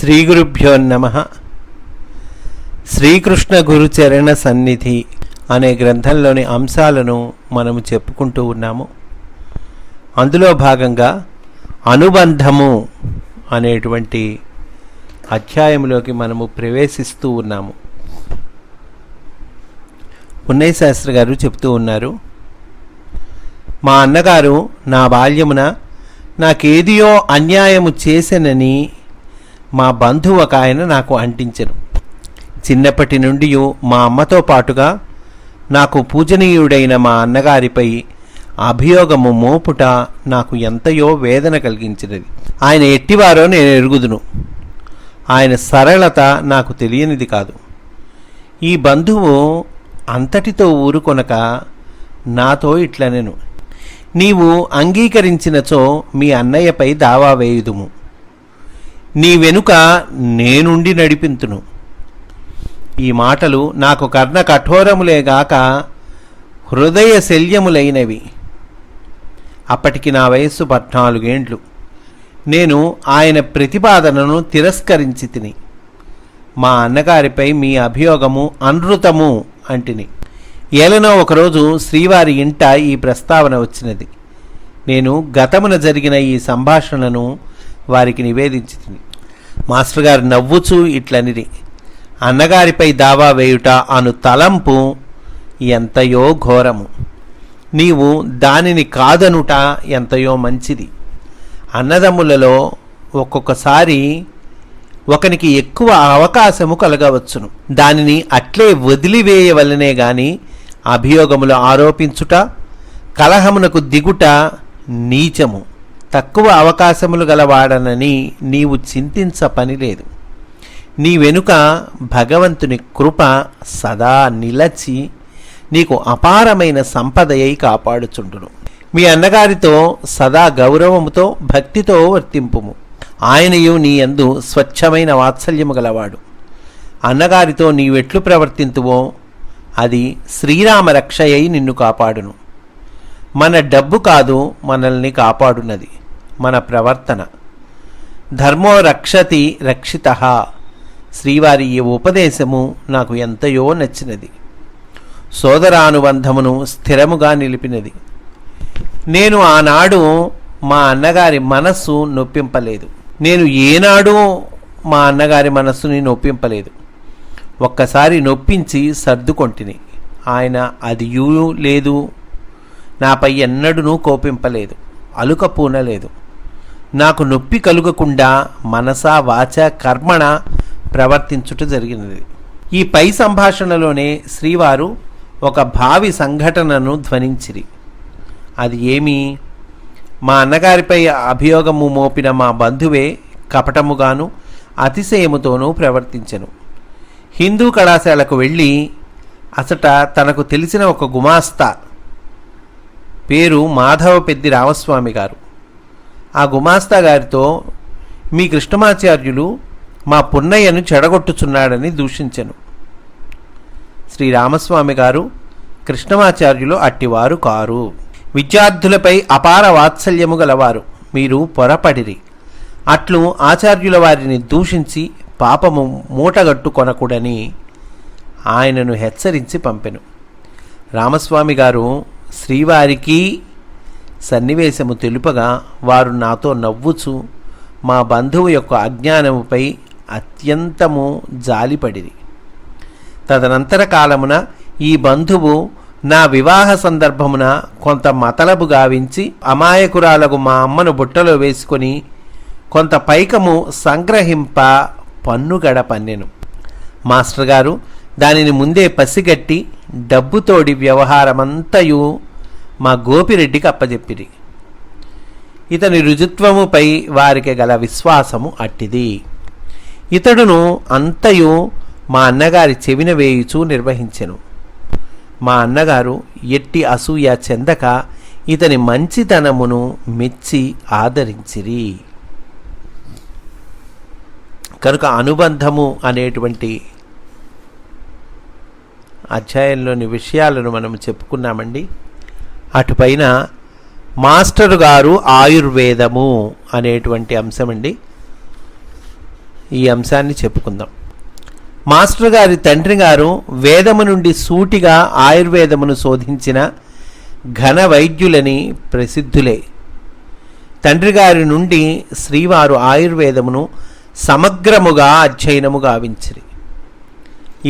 శ్రీ గురుభ్యో నమ. శ్రీకృష్ణ గురుచరణ సన్నిధి అనే గ్రంథంలోని అంశాలను మనము చెప్పుకుంటూ ఉన్నాము. అందులో భాగంగా అనుబంధము అనేటువంటి అధ్యాయంలోకి మనము ప్రవేశిస్తూ ఉన్నాము. ఉన్నయ్య శాస్త్రి గారు చెప్తూ ఉన్నారు మా అన్నగారు నా బాల్యమున నాకేదియో అన్యాయము చేసెనని మా బంధువు ఒక ఆయన నాకు అంటించను. చిన్నప్పటి నుండి మా అమ్మతో పాటుగా నాకు పూజనీయుడైన మా అన్నగారిపై అభియోగము మోపుట నాకు ఎంతయో వేదన కలిగించినది. ఆయన ఎట్టివారో నేను ఎరుగుదును. ఆయన సరళత నాకు తెలియనిది కాదు. ఈ బంధువు అంతటితో ఊరుకొనక నాతో ఇట్లనెను. నీవు అంగీకరించినచో మీ అన్నయ్యపై దావా వేయుదుము. నీ వెనుక నేనుండి నడిపింతును. ఈ మాటలు నాకు కర్ణ కఠోరములేగాక హృదయ శల్యములైనవి. అప్పటికి నా వయస్సు పద్నాలుగేండ్లు. నేను ఆయన ప్రతిపాదనను తిరస్కరించి తిని మా అన్నగారిపై మీ అభియోగము అనృతము అంటిని. ఏలనో ఒకరోజు శ్రీవారి ఇంట ఈ ప్రస్తావన వచ్చినది. నేను గతమున జరిగిన ఈ సంభాషణను వారికి నివేదించింది మాస్టర్ గారు నవ్వుచూ ఇట్లనిది అన్నగారిపై దావా వేయుట అను తలంపు ఎంతయో ఘోరము. నీవు దానిని కాదనుట ఎంతయో మంచిది. అన్నదమ్ములలో ఒక్కొక్కసారి ఒకనికి ఎక్కువ అవకాశము కలగవచ్చును. దానిని అట్లే వదిలివేయవలనే గాని అభియోగములు ఆరోపించుట కలహమునకు దిగుట నీచము. తక్కువ అవకాశములు గలవాడనని నీవు చింతించ పని లేదు. నీ వెనుక భగవంతుని కృప సదా నిలచి నీకు అపారమైన సంపదయై కాపాడుచుండును. మీ అన్నగారితో సదా గౌరవముతో భక్తితో వర్తింపుము. ఆయనయు నీ యందు స్వచ్ఛమైన వాత్సల్యము గలవాడు. అన్నగారితో నీవెట్లు ప్రవర్తింతువో అది శ్రీరామ రక్షయై నిన్ను కాపాడును. మన డబ్బు కాదు మనల్ని కాపాడునది. మన ప్రవర్తన. ధర్మో రక్షతి రక్షిత. శ్రీవారి ఈ ఉపదేశము నాకు ఎంతయో నచ్చినది. సోదరానుబంధమును స్థిరముగా నిలిపినది. నేను ఆనాడు మా అన్నగారి మనస్సు నొప్పింపలేదు. నేను ఏనాడు మా అన్నగారి మనస్సుని నొప్పింపలేదు. ఒక్కసారి నొప్పించి సర్దుకొంటిని. ఆయన అది యూ లేదు. నాపై ఎన్నడూ కోపింపలేదు. అలుక పూనలేదు. నాకు నొప్పి కలుగకుండా మనసా వాచ కర్మణ ప్రవర్తించుట జరిగినది. ఈ పై సంభాషణలోనే శ్రీవారు ఒక భావి సంఘటనను ధ్వనించిరి. అది ఏమి? మా అన్నగారిపై అభియోగము మోపిన మా బంధువే కపటముగాను అతిశయముతోనూ ప్రవర్తించెను. హిందూ కళాశాలకు వెళ్ళి అసట తనకు తెలిసిన ఒక గుమాస్తా పేరు మాధవ పెద్ది రామస్వామి గారు. ఆ గుమాస్తా గారితో మీ కృష్ణమాచార్యులు మా పున్నయ్యను చెడగొట్టుచున్నాడని దూషించెను. శ్రీ రామస్వామి గారు కృష్ణమాచార్యులు అట్టివారు కారు. విద్యార్థులపై అపార వాత్సల్యము గలవారు. మీరు పొరపడిరి. అట్లు ఆచార్యుల వారిని దూషించి పాపము మూటగట్టు కొనకూడని ఆయనను హెచ్చరించి పంపెను. రామస్వామి గారు శ్రీవారికి సన్నివేశము తెలుపగా వారు నాతో నవ్వుచు మా బంధువు యొక్క అజ్ఞానముపై అత్యంతము జాలిపడిరి. తదనంతర కాలమున ఈ బంధువు నా వివాహ సందర్భమున కొంత మతలబు గావించి అమాయకురాలకు మా అమ్మను బుట్టలో వేసుకొని కొంత పైకము సంగ్రహింప పన్నుగడ పన్నెను. మాస్టర్ గారు దానిని ముందే పసిగట్టి డబ్బుతోడి వ్యవహారమంతయు మా గోపిరెడ్డికి అప్పజెప్పిరి. ఇతని రుజుత్వముపై వారికి గల విశ్వాసము అట్టిది. ఇతడును అంతయు మా అన్నగారి చెవిన వేయుచూ నిర్వహించెను. మా అన్నగారు ఎట్టి అసూయ చెందక ఇతని మంచితనమును మెచ్చి ఆదరించిరి. కనుక అనుబంధము అనేటువంటి అధ్యాయంలోని విషయాలను మనం చెప్పుకున్నామండి. అటుపైన మాస్టర్ గారు ఆయుర్వేదము అనేటువంటి అంశం అండి ఈ అంశాన్ని చెప్పుకుందాం. మాస్టర్ గారి తండ్రి గారు వేదము నుండి సూటిగా ఆయుర్వేదమును శోధించిన ఘన వైద్యులని ప్రసిద్ధులే. తండ్రి గారి నుండి శ్రీవారు ఆయుర్వేదమును సమగ్రముగా అధ్యయనము గావించిరి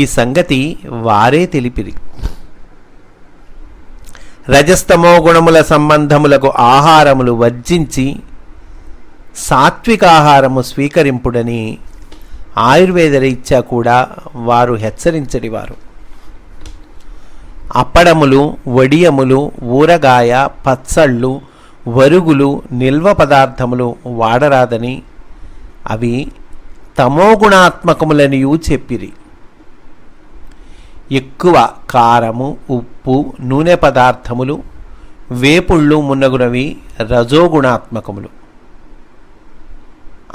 ఈ సంగతి వారే తెలిపిరి. రజస్తమో గుణముల సంబంధములకు ఆహారములు వర్జించి సాత్వికాహారము స్వీకరింపుడని ఆయుర్వేద రీత్యా కూడా వారు హెచ్చరించడివారు అప్పడములు వడియములు ఊరగాయ పచ్చళ్ళు వరుగులు నిల్వ పదార్థములు వాడరాదని అవి తమోగుణాత్మకములనియూ చెప్పిరి. ఎక్కువ కారము ఉప్పు నూనె పదార్థములు వేపుళ్ళు మున్నగునవి రజోగుణాత్మకములు.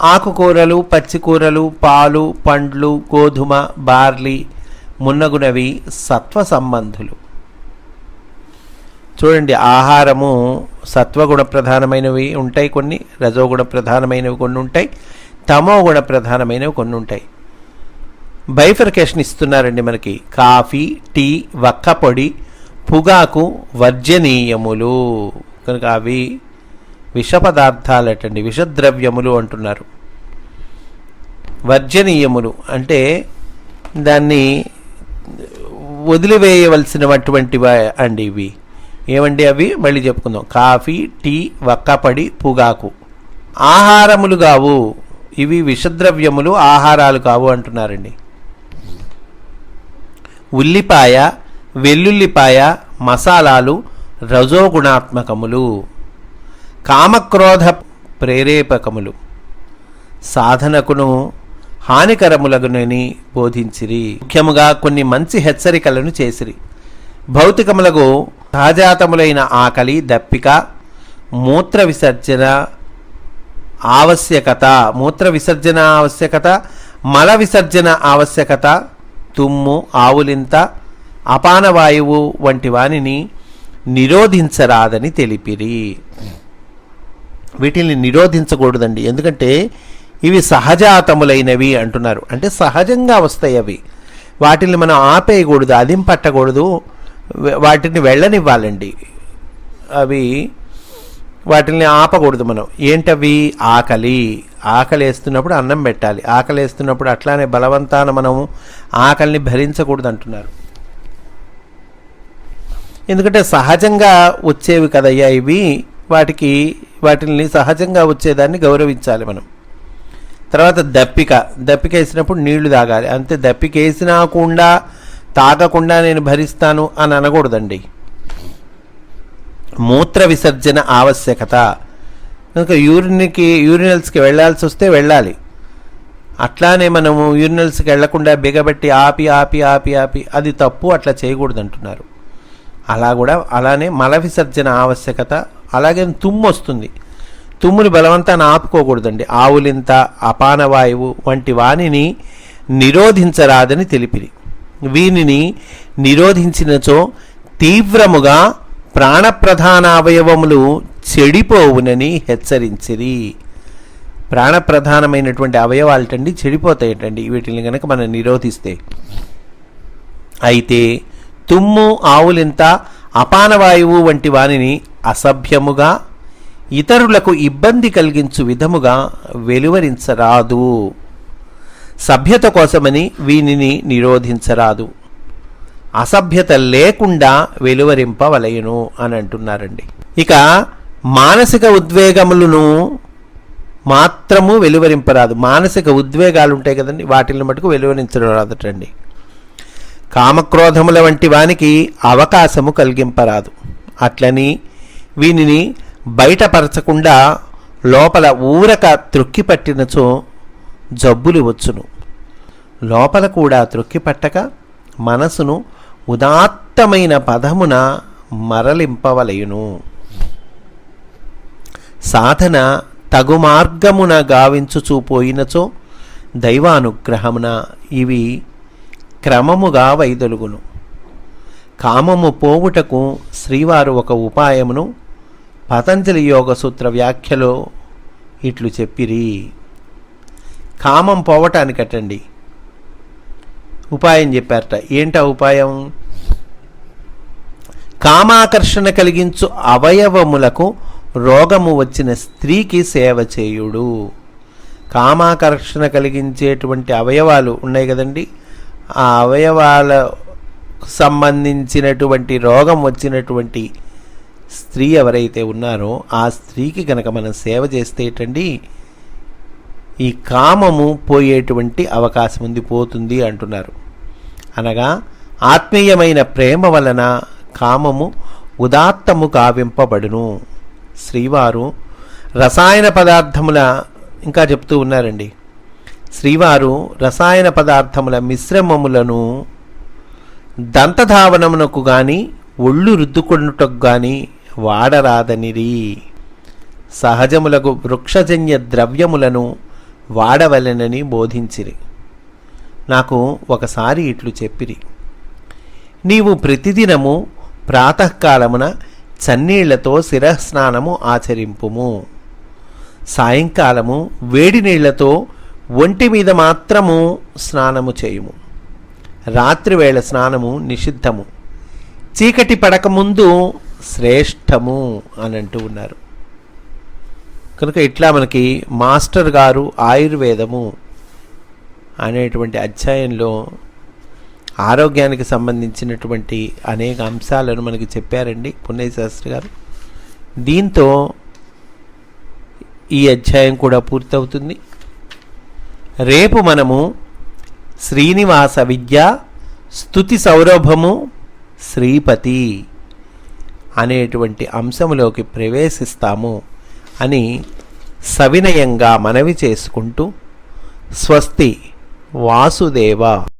ఆకుకూరలు పచ్చికూరలు పాలు పండ్లు గోధుమ బార్లీ మున్నగునవి సత్వ సంబంధులు చూడండి ఆహారము సత్వగుణ ప్రధానమైనవి ఉంటాయి కొన్ని రజోగుణ ప్రధానమైనవి కొన్ని ఉంటాయి తమో గుణ ప్రధానమైనవి కొన్ని ఉంటాయి. బైఫర్కేషన్ ఇస్తున్నారండి మనకి. కాఫీ టీ వక్క పొడి పొగాకు వర్జనీయములు. కనుక అవి విష పదార్థాలటండి విషద్రవ్యములు అంటున్నారు. వర్జనీయములు అంటే దాన్ని వదిలివేయవలసినటువంటి అండి ఇవి. ఏమండి అవి? మళ్ళీ చెప్పుకుందాం. కాఫీ టీ వక్కపడి పొగాకు. ఆహారములు కావు. ఇవి విషద్రవ్యములు ఆహారాలు కావు అంటున్నారండి. ఉల్లిపాయ వెల్లుల్లిపాయ మసాలాలు రజోగుణాత్మకములు. కామక్రోధ ప్రేరేపకములు. సాధనకును హానికరములగునని బోధించిరి. ముఖ్యముగా కొన్ని మంచి హెచ్చరికలను చేసిరి. భౌతికములకు సహజాతములైన ఆకలి దప్పిక మూత్ర విసర్జన ఆవశ్యకత మూత్ర విసర్జన ఆవశ్యకత మల విసర్జన ఆవశ్యకత తుమ్ము ఆవులింత అపానవాయువు వంటి వానిని నిరోధించరాదని తెలిపిరి. వీటిని నిరోధించకూడదండి. ఎందుకంటే ఇవి సహజాతములైనవి అంటున్నారు. అంటే సహజంగా వస్తాయి అవి. వాటిని మనం ఆపేయకూడదు అదిం పట్టకూడదు వాటిని వెళ్ళనివ్వాలండి. అవి వాటిని ఆపకూడదు మనం. ఏంటవి? ఆకలి. ఆకలేస్తున్నప్పుడు అన్నం పెట్టాలి. ఆకలేస్తున్నప్పుడు అట్లానే బలవంతాన మనము ఆకలిని భరించకూడదు అంటున్నారు ఎందుకంటే సహజంగా వచ్చేవి కదయ్యా ఇవి. వాటికి వాటిని సహజంగా వచ్చేదాన్ని గౌరవించాలి మనం. తర్వాత దప్పిక. దప్పిక వేసినప్పుడు నీళ్ళు తాగాలి. అంతే దప్పిక వేసినా కూడా తాగకుండా నేను భరిస్తాను అని అనకూడదండి. మూత్ర విసర్జన ఆవశ్యకత. కనుక యూరిన్కి యూరినల్స్కి వెళ్ళాల్సి వస్తే వెళ్ళాలి. అట్లానే మనము యూరినల్స్కి వెళ్ళకుండా బిగబెట్టి ఆపి ఆపి ఆపి ఆపి అది తప్పు అట్లా చేయకూడదు అంటున్నారు. అలా కూడా అలానే మల విసర్జన ఆవశ్యకత అలాగే తుమ్ము వస్తుంది. తుమ్ముని బలవంతాన్ని ఆపుకోకూడదండి. ఆవులింత అపానవాయువు వంటి వానిని నిరోధించరాదని తెలిపిరి. వీనిని నిరోధించినచో తీవ్రముగా ప్రాణప్రధానావయవములు చెడిపోవునని హెచ్చరించిరి. ప్రాణప్రధానమైనటువంటి అవయవాలటండి చెడిపోతాయటండి. వీటిని కనుక మనం నిరోధిస్తే. అయితే తుమ్ము ఆవులింత అపానవాయువు వంటి వానిని అసభ్యముగా ఇతరులకు ఇబ్బంది కలిగించు విధముగా వెలువరించరాదు. సభ్యత కోసమని వీనిని నిరోధించరాదు. అసభ్యత లేకుండా వెలువరింపవలయను అని అంటున్నారండి. ఇక మానసిక ఉద్వేగములను మాత్రము వెలువరింపరాదు. మానసిక ఉద్వేగాలు ఉంటాయి కదండి వాటిని మటుకు వెలువరించరాదటండి కామక్రోధముల వంటి వానికి అవకాశము కలిగింపరాదు. అట్లని వీనిని బయటపరచకుండా లోపల ఊరక త్రొక్కి పట్టినచో జబ్బులు వచ్చును. లోపల కూడా త్రొక్కి పట్టక మనసును ఉదాత్తమైన పదమున మరలింపవలయును. సాధన తగు మార్గమున గావించుచూపోయినచో దైవానుగ్రహమున ఇవి క్రమముగా వైదొలుగును. కామము పోవుటకు శ్రీవారు ఒక ఉపాయమును పతంజలి యోగ సూత్ర వ్యాఖ్యలో ఇట్లు చెప్పిరి. కామం పోవటానికటండి. ఉపాయం చెప్పారట. ఏంటా ఉపాయం? కామాకర్షణ కలిగించు అవయవములకు రోగము వచ్చిన స్త్రీకి సేవ చేయుడు. కామాకర్షణ కలిగించేటువంటి అవయవాలు ఉన్నాయి కదండి. ఆ అవయవాలకు సంబంధించినటువంటి రోగం వచ్చినటువంటి స్త్రీ ఎవరైతే ఉన్నారో ఆ స్త్రీకి కనుక మనం సేవ చేస్తేటండి ఈ కామము పోయేటువంటి అవకాశం ఉంది పోతుంది అంటున్నారు. అనగా ఆత్మీయమైన ప్రేమ వలన కామము ఉదాత్తము కావింపబడును శ్రీవారు రసాయన పదార్థముల ఇంకా చెప్తూ ఉన్నారండి. శ్రీవారు రసాయన పదార్థముల మిశ్రమములను దంతధావనమునకు గాని ఒళ్ళు రుద్దుకొనుటకు గాని వాడరాదనిరి. సహజములకు వృక్షజన్య ద్రవ్యములను వాడవలెనని బోధించిరి. నాకు ఒకసారి ఇట్లు చెప్పిరి. నీవు ప్రతిదినము ప్రాతకాలమున చన్నీళ్ళతో శిరస్నానము ఆచరింపుము. సాయంకాలము వేడి నీళ్ళతో ఒంటి మీద మాత్రము స్నానము చేయుము. రాత్రివేళ స్నానము నిషిద్ధము. చీకటి పడకముందు శ్రేష్టము అని అంటూ ఉన్నారు. కనుక ఇట్లా మనకి మాస్టర్ గారు ఆయుర్వేదము అనేటువంటి అధ్యాయంలో ఆరోగ్యానికి సంబంధించినటువంటి అనేక అంశాలను మనకి చెప్పారండి పున్నయ్య శాస్త్రి గారు. దీంతో ఈ అధ్యాయం కూడా పూర్తవుతుంది. రేపు మనము శ్రీనివాస విద్య స్థుతి సౌరభము శ్రీపతి అనేటువంటి అంశములోకి ప్రవేశిస్తాము అని సవినయంగా మనవి చేసుకుంటూ స్వస్తి వాసుదేవ.